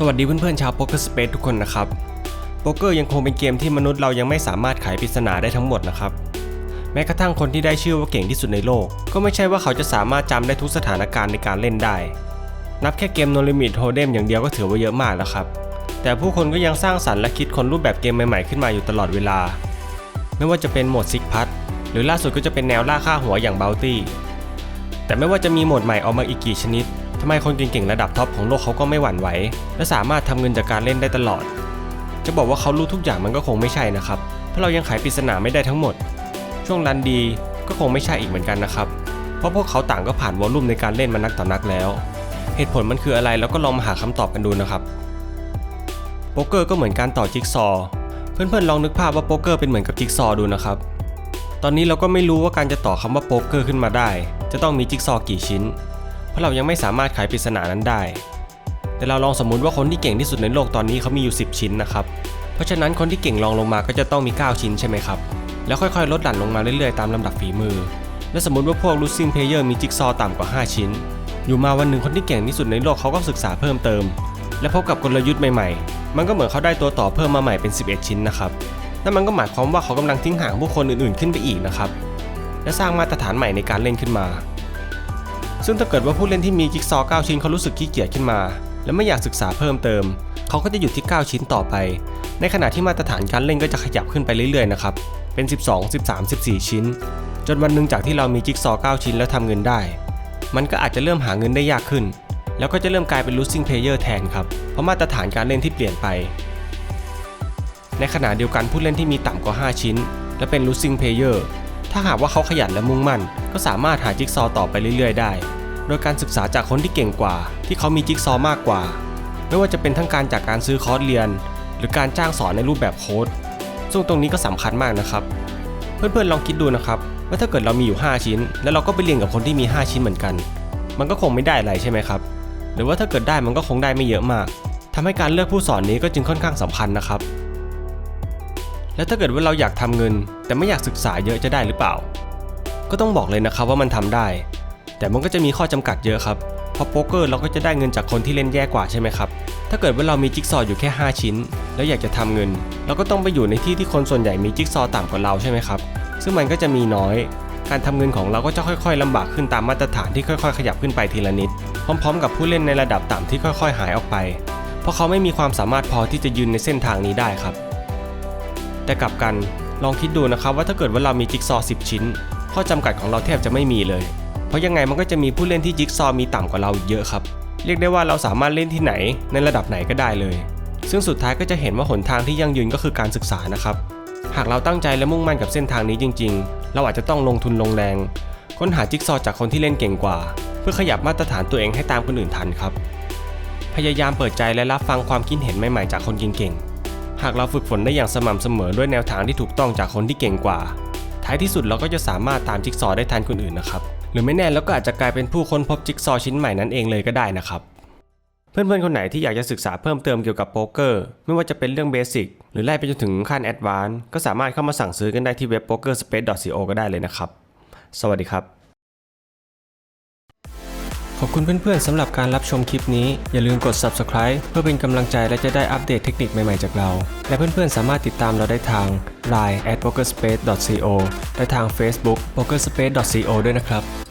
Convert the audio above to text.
สวัสดีเพื่อนๆชาวโป๊กเกอร์สเปซทุกคนนะครับโป๊กเกอร์ยังคงเป็นเกมที่มนุษย์เรายังไม่สามารถไขปริศนาได้ทั้งหมดนะครับ แม้กระทั่งคนที่ได้ชื่อว่าเก่งที่สุดในโลก ก็ไม่ใช่ว่าเขาจะสามารถจำได้ทุกสถานการณ์ในการเล่นได้ นับแค่เกม No Limit Hold'em อย่างเดียวก็ถือว่าเยอะมากแล้วครับ แต่ผู้คนก็ยังสร้างสรรค์และคิดคนรูปแบบเกมใหม่ๆขึ้นมาอยู่ตลอดเวลา ไม่ว่าจะเป็นโหมดซิกพัทหรือล่าสุดก็จะเป็นแนวล่าฆ่าหัวอย่างบลตี้แต่ไม่ว่าจะมีโหมดใหม่ออกมาอีกกี่ชนิด ทำไมคนเก่งๆระดับท็อปของโลกเขาก็ไม่หวั่นไหว และสามารถทำเงินจากการเล่นได้ตลอด จะบอกว่าเขารู้ทุกอย่างมันก็คงไม่ใช่นะครับ เพราะเรายังไขปริศนาไม่ได้ทั้งหมด ช่วงรันดีก็คงไม่ใช่อีกเหมือนกันนะครับ เพราะพวกเขาต่างก็ผ่านวอลลุ่มในการเล่นมานักต่อนักแล้ว เหตุผลมันคืออะไรแล้วก็ลองมาหาคำตอบกันดูนะครับ โป๊กเกอร์ก็เหมือนการต่อจิ๊กซอเพื่อนๆลองนึกภาพว่าโป๊กเกอร์เป็นเหมือนกับจิ๊กซอดูนะครับ ตอนนี้เราก็ไม่รู้ว่าการจะต่อคำว่าโป๊กเกอร์ขึ้นมาได้ จะต้องมีจิ๊กซอกี่ชิ้น ราะเรายังไม่สามารถไขปริศนานั้นได้ แต่เราลองสมมุติว่าคนที่เก่งที่สุดในโลกตอนนี้เขามีอยู่ 10 ชิ้นนะครับ เพราะฉะนั้นคนที่เก่งรองลงมาก็จะต้องมี 9 ชิ้นใช่ไหมครับ แล้วค่อยๆ ลดหลั่นลงมาเรื่อยๆ ตามลำดับฝีมือ และสมมติว่าพวก losing player มีจิ๊กซอว์ต่ำกว่า 5 ชิ้น อยู่มาวันหนึ่งคนที่เก่งที่สุดในโลกเขาก็ศึกษาเพิ่มเติม และพบกับกลยุทธ์ใหม่ๆ มันก็เหมือนเขาได้ตัวต่อเพิ่มมาใหม่เป็น 11 ชิ้นนะครับนั่นมันก็หมายความว่าเขากำลังทิ้งห่างผู้คนอื่นๆขึ้นไปอีกนะครับและสร้างมาตรฐานใหม่ในการเล่นขึ้นมา ซึ่งถ้าเกิดว่าผู้เล่นที่มีจิ๊กซอว์9ชิ้นเขารู้สึกขี้เกียจขึ้นมา และไม่อยากศึกษาเพิ่มเติม เขาก็จะหยุดที่ 9 ชิ้นต่อไป ในขณะที่มาตรฐานการเล่นก็จะขยับขึ้นไปเรื่อยๆนะครับเป็น 12 13 14 ชิ้น จนวันหนึ่งจากที่เรามีจิ๊กซอว์9ชิ้นแล้วทำเงินได้ มันก็อาจจะเริ่มหาเงินได้ยากขึ้น แล้วก็จะเริ่มกลายเป็น losing player แทนครับเพราะมาตรฐานการเล่นที่เปลี่ยนไปในขณะเดียวกันผู้เล่นที่มีต่ำกว่า 5 ชิ้น และเป็น losing player ถ้าหากว่าเขาขยันและมุ่งมั่น ก็สามารถหาจิ๊กซอว์ต่อไปเรื่อยๆ ได้ โดยการศึกษาจากคนที่เก่งกว่า ที่เขามีจิ๊กซอว์มากกว่า ไม่ว่าจะเป็นทั้งการจากการซื้อคอร์สเรียน หรือการจ้างสอนในรูปแบบโค้ดซึ่งตรงนี้ก็สำคัญมากนะครับ เพื่อนๆลองคิดดูนะครับ ว่าถ้าเกิดเรามีอยู่ 5 ชิ้น แล้วเราก็ไปเรียนกับคนที่มี 5 ชิ้นเหมือนกัน มันก็คงไม่ได้อะไรใช่ไหมครับ หรือว่าถ้าเกิดได้มันก็คงได้ไม่เยอะมากทำให้การเลือกผู้สอนนี้ก็จึงค่อนข้างสำคัญนะครับ แล้วถ้าเกิดว่าเราอยากทำเงิน แต่ไม่อยากศึกษาเยอะจะได้หรือเปล่า ก็ต้องบอกเลยนะครับว่ามันทำได้ แต่มันก็จะมีข้อจำกัดเยอะครับเพราะโป๊กเกอร์เราก็จะได้เงินจากคนที่เล่นแย่กว่าใช่ไหมครับ ถ้าเกิดว่าเรามีจิ๊กซอว์อยู่แค่ 5 ชิ้น แล้วอยากจะทำเงิน เราก็ต้องไปอยู่ในที่ที่คนส่วนใหญ่มีจิ๊กซอว์ต่ำกว่าเราใช่ไหมครับ ซึ่งมันก็จะมีน้อย การทำเงินของเราก็จะค่อย ๆลำบากขึ้นตามมาตรฐานที่ค่อย ๆ ขยับขึ้นไปทีละนิด พร้อม ๆ กับผู้เล่นในระดับต่ำที่ค่อย ๆ หายออกไป เพราะเขาไม่มีความสามารถพอที่จะยืนในเส้นทางนี้ได้ครับ แต่กลับกันลองคิดดูนะครับว่าถ้าเกิดว่าเรามีจิ๊กซอว์10 ชิ้น ข้อจำกัดของเราแทบจะไม่มีเลย ราะยังไงมันก็จะมีผู้เล่นที่จิ๊กซอมีต่ำกว่าเราอีกเยอะครับ เรียกได้ว่าเราสามารถเล่นที่ไหนในระดับไหนก็ได้เลย ซึ่งสุดท้ายก็จะเห็นว่าหนทางที่ยั่งยืนก็คือการศึกษานะครับ หากเราตั้งใจและมุ่งมั่นกับเส้นทางนี้จริง ๆ เราอาจจะต้องลงทุนลงแรง ค้นหาจิ๊กซอจากคนที่เล่นเก่งกว่า เพื่อขยับมาตรฐานตัวเองให้ตามคนอื่นทันครับ พยายามเปิดใจและรับฟังความคิดเห็นใหม่ๆจากคนเก่งๆ หากเราฝึกฝนได้อย่างสม่ำเสมอด้วยแนวทางที่ถูกต้องจากคนที่เก่งกว่า ท้ายที่สุดเราก็จะสามารถตามจิ๊กซอได้ทันคนอื่นนะครับ รือไม่แน่เราก็อาจจะกลายเป็นผู้ค้นพบจิ๊กซอว์ชิ้นใหม่นั้นเองเลยก็ได้นะครับ เพื่อนๆคนไหนที่อยากจะศึกษาเพิ่มเติมเกี่ยวกับโป๊กเกอร์ไม่ว่าจะเป็นเรื่องเบสิกหรือไล่ไปจนถึงขั้นแอดวานซ์ก็สามารถเข้ามาสั่งซื้อกันได้ที่เว็บ pokerspace.co ก็ได้เลยนะครับ สวัสดีครับ ขอบคุณเพื่อนๆสำหรับการรับชมคลิปนี้ อย่าลืมกด subscribe เพื่อเป็นกำลังใจและจะได้อัปเดตเทคนิคใหม่ๆจากเรา และเพื่อนๆสามารถติดตามเราได้ทาง line at pokerspace.co และทาง Facebook pokerspace.co ด้วยนะครับ